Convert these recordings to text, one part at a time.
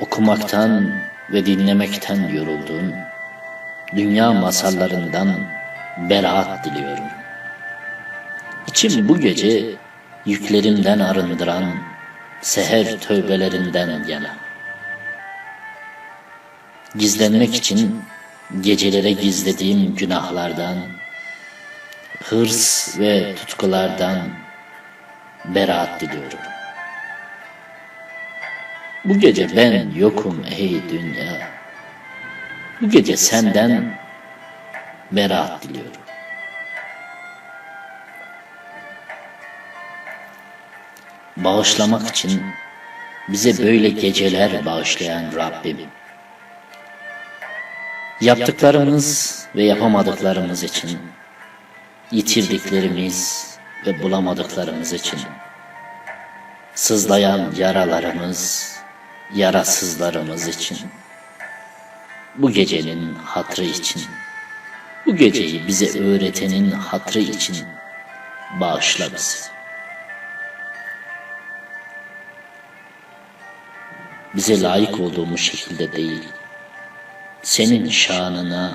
Okumaktan ve dinlemekten yorulduğun dünya masallarından beraat diliyorum. İçim bu gece yüklerimden arındıran seher tövbelerinden yana. Gizlenmek için gecelere gizlediğim günahlardan, hırs ve tutkulardan beraat diliyorum. Bu gece ben yokum ey dünya. Bu gece senden beraat diliyorum. Bağışlamak için bize böyle geceler bağışlayan Rabbim. Yaptıklarımız ve yapamadıklarımız için, yitirdiklerimiz ve bulamadıklarımız için, sızlayan yaralarımız, yarasızlarımız için, bu gecenin hatrı için, bu geceyi bize öğretenin hatrı için bağışla bizi. Bize layık olduğumuz şekilde değil, senin şanına,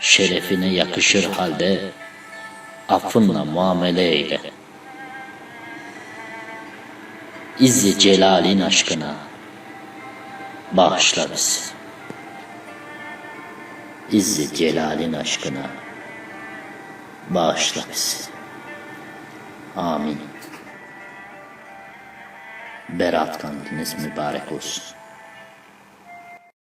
şerefine yakışır halde affınla muamele eyle. İzzi celalin aşkına bağışla bizi. İzzi celalin aşkına bağışla bizi. Amin. Berat kandiliniz mübarek olsun.